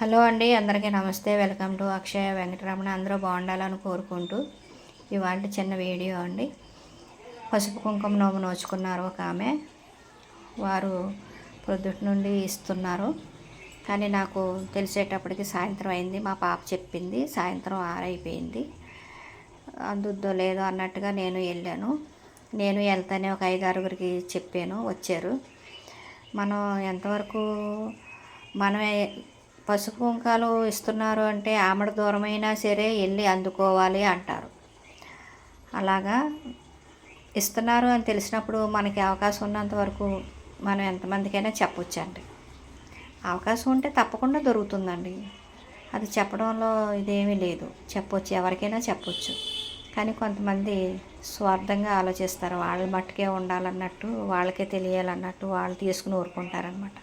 Hello అండి అందరికీ నమస్తే. Welcome to Akshaya Venkataramana. అందరూ బాగుండాలని కోరుకుంటూ ఇవాళ చిన్న వీడియో అండి. పసుపు కుంకుమ నోము నోచుకున్నారు ఒక ఆమె. వారు ప్రొద్దుటి నుండి ఇస్తున్నారు. కానీ నాకు తెలిసేటప్పటికి సాయంత్రం అయింది. మా పాప చెప్పింది సాయంత్రం ఆరైపోయింది. అందుద్దో లేదో అన్నట్టుగా నేను వెళ్ళాను. నేను వెళ్తానే ఒక ఐదు ఆరుగురికి చెప్పాను వచ్చారు. మనం ఎంతవరకు మనమే పసుపు కుంకాలు ఇస్తున్నారు అంటే ఆమడ దూరమైనా సరే వెళ్ళి అందుకోవాలి అంటారు. అలాగా ఇస్తున్నారు అని తెలిసినప్పుడు మనకి అవకాశం ఉన్నంత వరకు మనం ఎంతమందికైనా చెప్పొచ్చండి. అవకాశం ఉంటే తప్పకుండా దొరుకుతుందండి. అది చెప్పడంలో ఇదేమీ లేదు. చెప్పొచ్చు ఎవరికైనా చెప్పొచ్చు. కానీ కొంతమంది స్వార్థంగా ఆలోచిస్తారు. వాళ్ళ మట్టుకే ఉండాలన్నట్టు వాళ్ళకే తెలియాలన్నట్టు వాళ్ళు తీసుకుని ఊరుకుంటారనమాట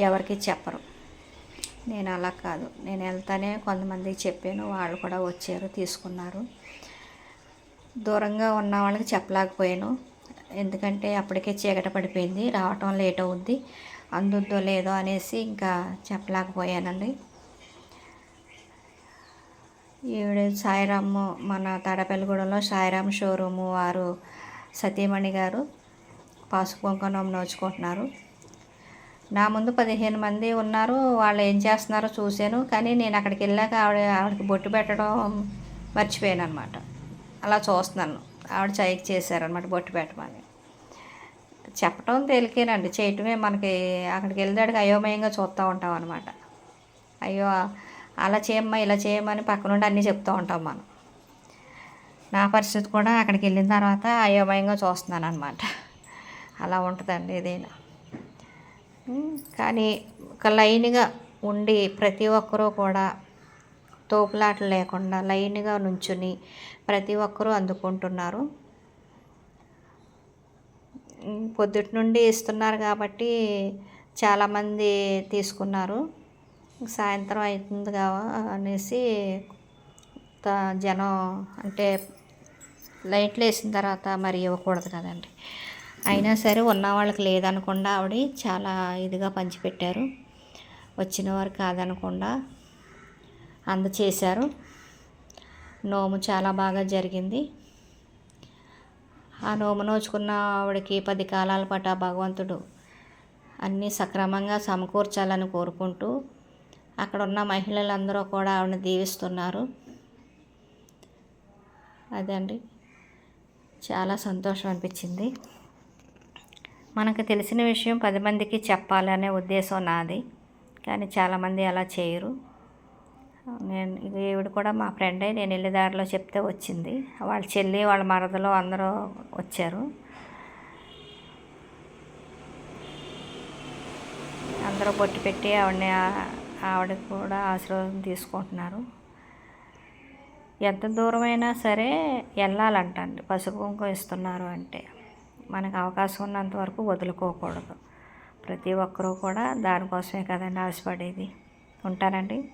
ఎవరికి చెప్పరు. నేను అలా కాదు. నేను వెళ్తానే కొంతమందికి చెప్పాను. వాళ్ళు కూడా వచ్చారు తీసుకున్నారు. దూరంగా ఉన్న వాళ్ళకి చెప్పలేకపోయాను. ఎందుకంటే అప్పటికే చీకట పడిపోయింది. రావటం లేట్ అవుద్ది. అందుద్దో లేదో అనేసి ఇంకా చెప్పలేకపోయానండి. ఈవిడ సాయిరాము మన తాడపల్లిగూడెంలో సాయిరామ్ షోరూము వారు సతీమణి గారు పసుపు కుంకుమ నోచుకుంటున్నారు. నా ముందు పదిహేను మంది ఉన్నారు వాళ్ళు ఏం చేస్తున్నారో చూశాను కానీ నేను అక్కడికి వెళ్ళాక ఆవిడ ఆవిడకి బొట్టు పెట్టడం మర్చిపోయాను అనమాట అలా చూస్తున్నాను. ఆవిడ చైకి చేశారనమాట బొట్టు పెట్టమని. చెప్పడం తేలికేనండి. చేయటమే మనకి అక్కడికి వెళ్ళాడికి అయోమయంగా చూస్తూ ఉంటాం అనమాట అయ్యో అలా చేయమ్మా ఇలా చేయమని పక్కనుండి అన్నీ చెప్తూ ఉంటాం మనం. నా పరిస్థితి కూడా అక్కడికి వెళ్ళిన తర్వాత అయోమయంగా చూస్తున్నాను అనమాట అలా ఉంటుందండి ఏదైనా. కానీ ఒక లైన్గా ఉండి ప్రతి ఒక్కరూ కూడా తోపులాటలు లేకుండా లైన్గా నుంచుని ప్రతి ఒక్కరూ అందుకుంటున్నారు. పొద్దుటి నుండి ఇస్తున్నారు కాబట్టి చాలామంది తీసుకున్నారు. సాయంత్రం అవుతుంది కావా అనేసి జనం అంటే లైట్లు వేసిన తర్వాత మరి ఇవ్వకూడదు కదండి. అయినా సరే ఉన్న వాళ్ళకి లేదనకుండా ఆవిడ చాలా ఇదిగా పంచిపెట్టారు. వచ్చిన వారు కాదనకుండా అందచేశారు నోము చాలా బాగా జరిగింది. ఆ నోము నోచుకున్న ఆవిడకి పది కాలాల పాటు ఆ భగవంతుడు అన్నీ సక్రమంగా సమకూర్చాలని కోరుకుంటూ అక్కడ ఉన్న మహిళలందరూ కూడా ఆవిడని దీవిస్తున్నారు. అదండి. చాలా సంతోషం అనిపించింది. మనకు తెలిసిన విషయం పది మందికి చెప్పాలనే ఉద్దేశం నాది కానీ చాలామంది అలా చేయరు. నేను ఈవిడ కూడా మా ఫ్రెండే నేను వెళ్ళే దారిలో చెప్తే వచ్చింది. వాళ్ళ చెల్లి వాళ్ళ మరదలు అందరూ వచ్చారు. అందరూ బొట్టు పెట్టి ఆవిడని ఆవిడ కూడా ఆశీర్వాదం తీసుకుంటున్నారు. ఎంత దూరమైనా సరే వెళ్ళాలంటండి పసుపు కుంకుమ ఇస్తున్నారు అంటే. మనకు అవకాశం ఉన్నంత వరకు వదులుకోకూడదు. ప్రతి ఒక్కరూ కూడా దానికోసమే కదండి ఆశపడేది. ఉంటానండి.